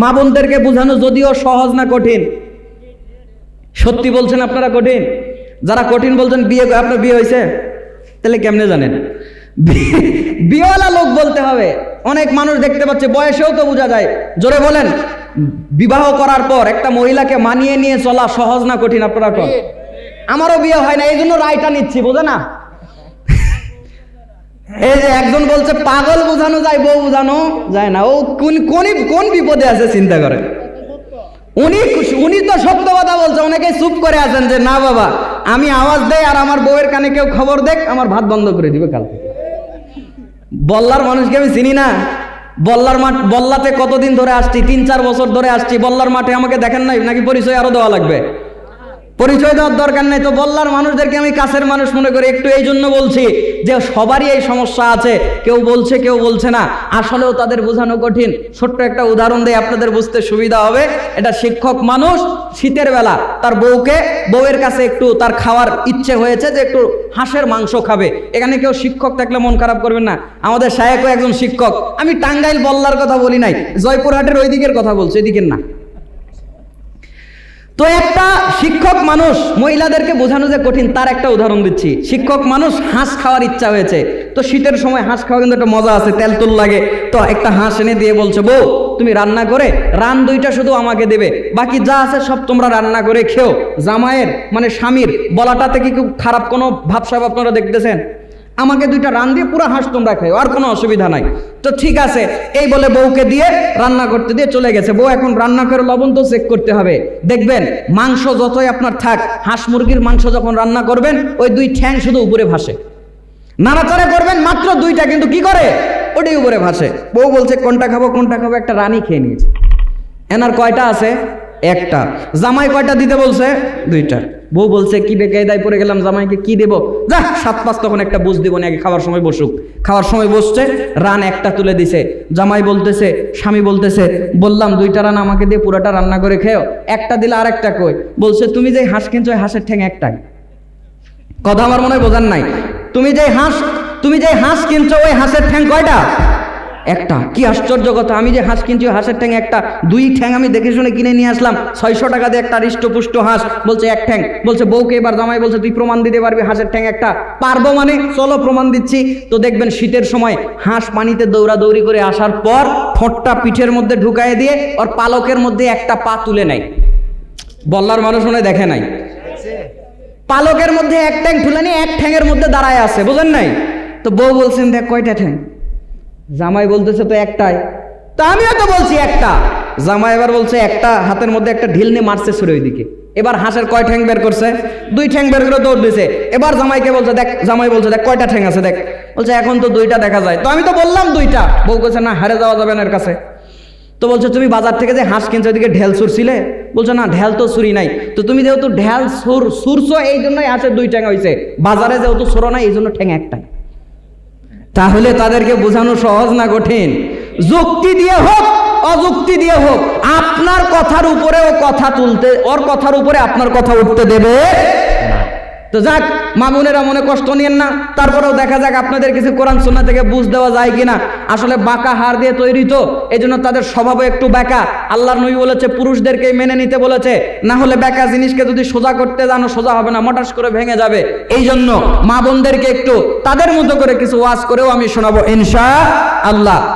মা বোনদেরকে বোঝানো যদিও সহজ না কঠিন। সত্যি বলছেন আপনারা কঠিন? যারা কঠিন বলছেন বিয়ে আপনার বিয়ে হয়েছে? তাহলে কেমনে জানেন? বিয়েওয়ালা লোক বলতে হবে। অনেক মানুষ দেখতে পাচ্ছে বয়সেও তো বোঝা যায়। জোরে বলেন বিবাহ করার পর একটা মহিলাকে মানিয়ে নিয়ে চলা সহজ না কঠিন আপনারা আমারও বিয়ে হয় না এই জন্য রায়টা নিচ্ছি বোঝে না? এই যে একজন বলছে, পাগল বোঝানো যায়, বউ বোঝানো যায় না। ও কোন কোন কোন বিপদে আছে, চিন্তা করে? উনি উনি তো সত্য কথা বলছে অনেকে চুপ করে আছেন যে, না বাবা, আমি আওয়াজ দেই আর আমার বউয়ের কানে কেউ খবর দেখ, আমার ভাত বন্ধ করে দিবে কাল বল্লার মানুষকে আমি চিনি না। বল্লার মাঠ বল্লাতে কতদিন ধরে আসছি? তিন চার বছর ধরে আসছি। বল্লার মাঠে আমাকে দেখেন নাই? নাকি পরিচয় আরও দেওয়া লাগবে? পরিচয় দেওয়ার দরকার নেই। তো বল্লার মানুষদেরকে আমি কাছের মানুষ মনে করি, একটু এই জন্য বলছি যে সবারই এই সমস্যা আছে। কেউ বলছে কেউ বলছে না। আসলেও তাদের বোঝানো কঠিন। ছোট্ট একটা উদাহরণ দিয়ে আপনাদের বুঝতে সুবিধা হবে। এটা শিক্ষক মানুষ শীতের বেলা তার বউকে, বউয়ের কাছে একটু তার খাওয়ার ইচ্ছে হয়েছে যে একটু হাঁসের মাংস খাবে। এখানে কেউ শিক্ষক থাকলে মন খারাপ করবেন না। আমাদের সাহেবও একজন শিক্ষক। আমি টাঙ্গাইল বল্লার কথা বলি নাই। জয়পুরহাটের ওই দিকের কথা বলছি এদিকের না। তো একটা শিক্ষক মানুষ মহিলাদেরকে বোঝানো যে কঠিন, তার একটা উদাহরণ দিচ্ছি। শিক্ষক মানুষ হাঁস খাওয়ার ইচ্ছা হয়েছে। তো শীতের সময় হাঁস খাওয়া কিন্তু একটা মজা আছে, তেল তুল লাগে। তো একটা হাঁস এনে দিয়ে বলছে, বউ, তুমি রান্না করে, রান দুইটা শুধু আমাকে দেবে। বাকি যা আছে সব তোমরা রান্না করে খেও। জামাইয়ের মানে স্বামীর, বলাটাতে কি খুব খারাপ কোনো ভাবসাব আপনারা দেখতেছেন? আমাকে দুইটা রান দিয়ে পুরো হাঁস তোমরা খাও আর কোনো অসুবিধা নাই। তো ঠিক আছে, এই বলে বউকে দিয়ে রান্না করতে দিয়ে চলে গেছে। বউ এখন রান্না করে লবণ তো চেক করতে হবে। দেখবেন, মাংস যতই আপনার থাক, হাঁস মুরগির মাংস যখন রান্না করবেন, ওই দুই ঠ্যাং শুধু উপরে ভাসে। নাড়াচাড়া করবেন, মাত্র দুইটা, কিন্তু কি করে? ওটাই উপরে ভাসে। বউ বলছে, কোনটা খাব কোনটা খাব? একটা রানী খেয়ে নিয়েছে। এনার কয়টা আছে? একটা। জামাই কয়টা দিতে বলছে? দুইটা। বউ বলছে, কি বেকায়দায় পড়ে গেলাম, জামাইকে কি দেব? যা, সাত পাঁচ তখন একটা বুঝ দিব নাকি খাওয়ার সময় বসুক। খাওয়ার সময় বসছে, রান একটা তুলে দিছে। জামাই বলতেছে, স্বামী বলতেছে, বললাম, দুইটা রান আমাকে দিয়ে পুরোটা রান্না করে খেও। একটা দিলে আর একটা কই? বলছে, তুমি যে হাঁস কিনছো হাঁসের ঠ্যাং একটাই। কথা আমার মনে হয় বোঝার নাই। তুমি যে হাঁস, তুমি যে হাঁস কিনছো, ওই হাঁসের ঠ্যাং কয়টা? একটা। কি আশ্চর্য কথা, আমি যে হাঁস কিনছি হাঁসের ঠ্যাং একটা, দুই ঠ্যাং আমি দেখে শুনে কিনে নিয়ে আসলাম। ছয়শো টাকা দিয়ে একটা হৃষ্টপুষ্ট হাঁস, বলছে এক ঠ্যাং। বলছে, বউকে এবার জামাই বলছে, তুই প্রমাণ দিতে পারবি, হাঁসের ঠ্যাং একটা। পারব মানে চলো প্রমাণ দিচ্ছি। তো দেখবেন শীতের সময় হাঁস পানিতে দৌড়াদৌড়ি করে আসার পর ঠোঁটটা পিঠের মধ্যে ঢুকায় দিয়ে ওর পালকের মধ্যে একটা পা তুলে নেয়। বল্লার মানুষ মনে দেখে নাই। পালকের মধ্যে এক ঠ্যাং তুলে নিয়ে এক ঠ্যাংয়ের মধ্যে দাঁড়ায় আছে, বুঝেন নাই? তো বউ বলছেন, দেখ কয়টা ঠ্যাং? জামাই বলতেছে তো একটাই। তা আমিও তো বলছি একটা। জামাই এবার বলছে একটা, হাতের মধ্যে একটা ঢিল নিয়ে মারছে সুরে ওইদিকে। এবার হাঁসের কয় ঠ্যাং বের করছে? দুই ঠ্যাং বের করে দৌড় দিছে। এবার জামাইকে বলছে, দেখ, জামাই বলছে, দেখ, কয়টা ঠ্যাং আছে, দেখ। বলছে, এখন তো দুইটা দেখা যায়। তো আমি তো বললাম দুইটা। বউ বলছে না, হারে যাওয়া যাবে না এর কাছে। তো বলছে, তুমি বাজার থেকে যে হাঁস কিনছো ওইদিকে ঢেল ছুরছিলে বলছে, না, ঢেল তো ছুরি নাই। তো তুমি যেহেতু ঢেল সুর সুরছো এই জন্যই হাঁসের দুই ঠ্যাং হয়েছে বাজারে যেহেতু সুরো নাই, এই জন্য ঠ্যাং একটাই তাহলে তাদেরকে বোঝানো সহজ না কঠিন? যুক্তি দিয়ে হোক, অযুক্তি দিয়ে হোক, আপনার কথার উপরে ও কথা তুলতে, ওর কথার উপরে আপনার কথা উঠতে দেবে তো যাক মামুনেরা মনে কষ্ট নিয়েন না, তারপরেও দেখা যাক আপনাদের কিছু কোরআন সুন্না থেকে বুঝ দেওয়া যায় কিনা। আসলে বাঁকা হার দিয়ে তৈরি তো এই জন্য তাদের স্বভাবও একটু বেকা আল্লাহর নবী বলেছে পুরুষদেরকে মেনে নিতে বলেছে। না হলে বেকা জিনিসকে যদি সোজা করতে জানো, সোজা হবে না মটাস করে ভেঙে যাবে। এই জন্য মা বোনদেরকে একটু তাদের মতো করে কিছু ওয়াজ করেও আমি শোনাবো, ইনশা আল্লাহ।